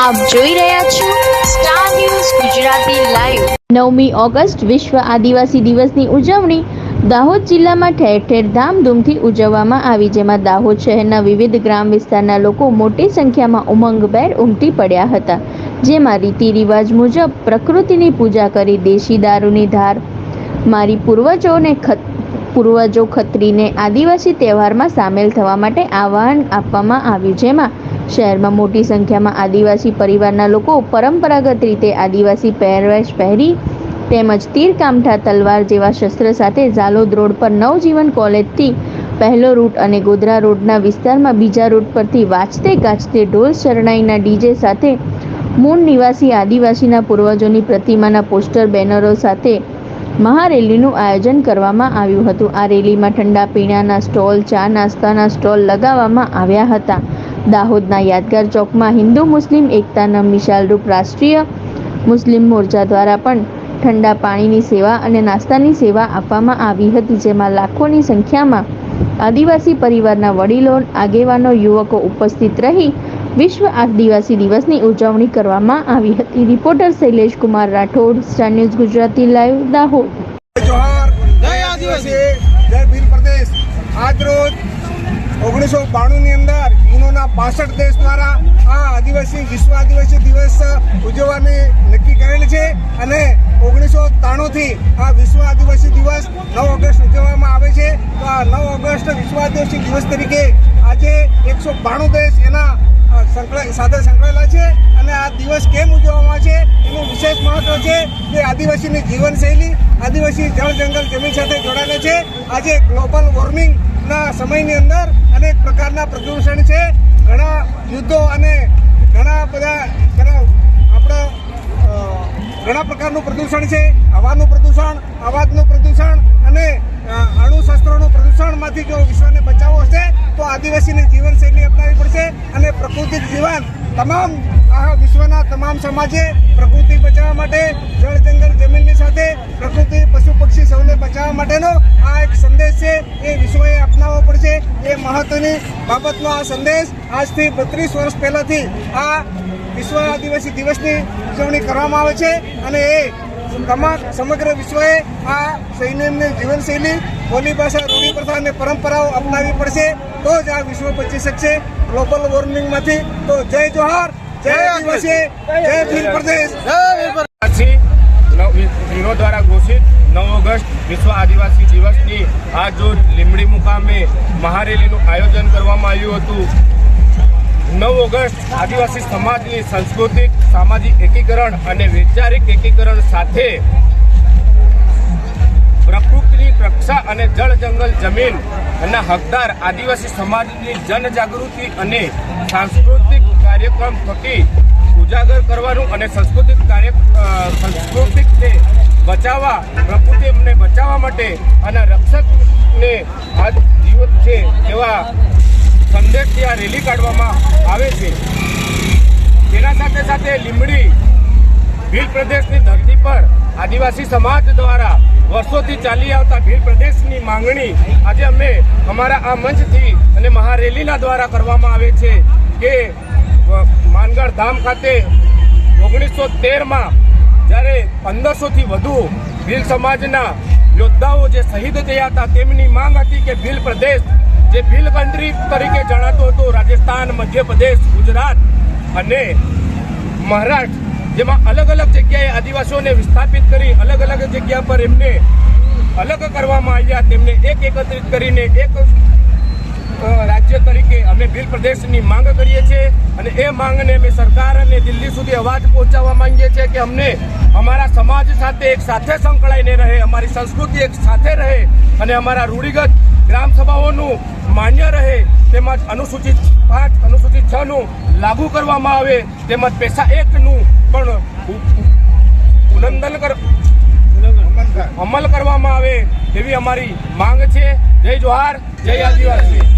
આપ જોઈ રહ્યા છો સ્ટાર ન્યૂઝ ગુજરાતી લાઈવ નવમી ઓગસ્ટ વિશ્વ આદિવાસી દિવસની ઉજવણી દાહોદ જિલ્લામાં ઠેર ઠેર ધામધૂમથી ઉજવવામાં આવી, જેમાં દાહોદ શહેરના વિવિધ ગ્રામ વિસ્તારના લોકો મોટી સંખ્યામાં ઉમંગભેર ઉમટી પડ્યા હતા, જેમાં રીતિ રિવાજ મુજબ પ્રકૃતિની પૂજા કરી દેશી દારૂની ધાર, મારી પૂર્વજોને ખત, પૂર્વજો ખત્રીને આદિવાસી તહેવારમાં સામેલ થવા માટે આહ્વાન આપવામાં આવ્યું, જેમાં શહેરમાં મોટી સંખ્યામાં આદિવાસી પરિવારના લોકો પરંપરાગત રીતે આદિવાસી પહેરવેશ પહેરી તેમજ તીર કામઠા તલવાર જેવા શસ્ત્ર સાથે ઝાલોદ રોડ પર નવજીવન કોલેજથી પહેલો રૂટ અને ગોધરા રોડના વિસ્તારમાં બીજા રૂટ પરથી વાંચતે ગાજતે ઢોલ શરણાઈના ડીજે સાથે મૂળ નિવાસી આદિવાસીના પૂર્વજોની પ્રતિમાના પોસ્ટર, બેનરો સાથે મહારેલીનું આયોજન કરવામાં આવ્યું હતું. આ રેલીમાં ઠંડા પીણાના સ્ટોલ, ચા નાસ્તાના સ્ટોલ લગાવવામાં આવ્યા હતા. દાહોદના યાદગાર ચોકમાં હિન્દુ, મુસ્લિમ, એકતાના મિશાલરૂપ રાષ્ટ્રીય મુસ્લિમ મોરચા દ્વારા પણ ઠંડા પાણીની સેવા અને નાસ્તાની સેવા આપવામાં આવી હતી, જેમાં લાખોની સંખ્યામાં આદિવાસી પરિવારના વડીલો, આગેવાનો, યુવકો ઉપસ્થિત રહી વિશ્વ આદિવાસી દિવસની ઉજવણી કરવામાં આવી હતી. Reporter Shailesh Kumar Rathod, Star News Gujarati live, Dahod. આજ રોજ ઓગણીસો બાણુંની અંદર યુનોના પાસઠ દેશ દ્વારા આ આદિવાસી, વિશ્વ આદિવાસી દિવસ ઉજવવાની નક્કી કરેલ છે અને ઓગણીસો ત્રાણુંથી આ વિશ્વ આદિવાસી દિવસ નવ ઓગસ્ટ ઉજવવામાં આવે છે. તો આ નવ ઓગસ્ટ વિશ્વ આદિવાસી દિવસ તરીકે આજે એકસો બાણું દેશ એના સાથે સંકળાયેલા છે અને આ દિવસ કેમ ઉજવવામાં છે એનું વિશેષ મહત્વ છે કે આદિવાસીની જીવનશૈલી, આદિવાસી જળ જંગલ જમીન સાથે જોડાયેલા છે. આજે ગ્લોબલ વોર્મિંગના સમયની અંદર અનેક પ્રકારના પ્રદૂષણ છે. ઘણા યુદ્ધો અને ઘણા બધા આપણા ઘણા પ્રકારનું પ્રદૂષણ છે. હવાનું પ્રદૂષણ, અવાજનું પ્રદૂષણ અને અણુશસ્ત્રોનું પ્રદૂષણમાંથી જો વિશ્વને બચાવવો હશે, તો આદિવાસીની જીવનશૈલી અપનાવવી પડશે અને પ્રકૃતિક જીવન તમામ, આ વિશ્વના તમામ સમાજે પ્રકૃતિ બચાવવા માટે, જળ જંગલ જમીનની સાથે પ્રકૃતિ પશુ પક્ષી સૌને બચાવવા માટેનો આ એક સંદેશ એ મહત્વની બાબતનો આ સંદેશ આજથી બત્રીસ વર્ષ પહેલાથી આ વિશ્વ આદિવાસી દિવસની ઉજવણી કરવામાં આવે છે અને એ તમામ સમગ્ર વિશ્વએ આ સૈન્યની જીવનશૈલી બોલી ભાષા રૂઢિ પ્રથા અને પરંપરાઓ અપનાવી પડશે. તો જ આ વિશ્વ બચી શકશે. ગ્લોબલ વોર્મિંગમાંથી તો જય જોહાર. જય આદિવાસી. જય ભીલ પ્રદેશ. આજથી દ્વારા ઘોષિત નવ ઓગસ્ટ વિશ્વ આદિવાસી દિવસની આજ રોજ લીમડી મુકામે મહારેલીનું આયોજન કરવામાં આવ્યું હતું. નવ ઓગસ્ટ આદિવાસી સમાજની સાંસ્કૃતિક, સામાજિક એકીકરણ અને વૈચારિક એકીકરણ સાથે પ્રકૃતિની રક્ષા અને જળ જંગલ જમીન અને હકદાર આદિવાસી સમાજની જનજાગૃતિ અને સાંસ્કૃતિક કાર્યક્રમ થકી ઉજાગર કરવાનું અને સાંસ્કૃતિક કાર્ય સાંસ્કૃતિક બચાવવા પ્રકૃતિને બચાવવા માટે અને રક્ષકને આ જીવન છે એવા સંદેશથી આ રેલી કાઢવામાં આવે છે. તેના સાથે સાથે લીમડી ભીલ પ્રદેશની ધરતી પર આદિવાસી સમાજ દ્વારા વર્ષોથી ચાલી આવતા ભીલ પ્રદેશની માંગણી આજે અમે અમારા આ મંચથી અને મહારેલીના દ્વારા કરવામાં આવે છે કે માનગઢ ધામ ખાતે ઓગણીસો તેરમાં પંદરસોથી વધુ ભીલ સમાજના યોદ્ધાઓ જે શહીદ થયા હતા, તેમની માંગ હતી કે ભીલ પ્રદેશ, જે ભીલ કન્ટ્રી તરીકે જણાતો હતો, રાજસ્થાન, મધ્યપ્રદેશ, ગુજરાત અને મહારાષ્ટ્ર, જેમાં અલગ અલગ જગ્યાએ આદિવાસીઓને વિસ્થાપિત કરી, અલગ અલગ જગ્યા પર એમને અલગ કરવામાં આવ્યા, તેમને એક એકત્રિત કરીને એક રાજ્ય તરીકે અમે ભીલ પ્રદેશની માંગ કરીએ છીએ અને એ માંગને અમે સરકાર અને દિલ્હી સુધી અવાજ પહોંચાડવા માંગીએ છીએ કે અમને અમારા સમાજ સાથે એક સાથે સંકળાઈને રહે, અમારી સંસ્કૃતિ એક સાથે રહે અને અમારા રૂઢિગત ગ્રામ સભાઓનું માન્ય રહે, તેમજ અનુસૂચિત પાંચ, અનુસૂચિત છ નું લાગુ કરવામાં આવે, તેમજ પેશા એકનું પણ ઉ- ઉ- ઉલ્લંઘન અમલ કરવામાં આવે એવી અમારી માંગ છે. જય જોહાર, જય આદિવાસી.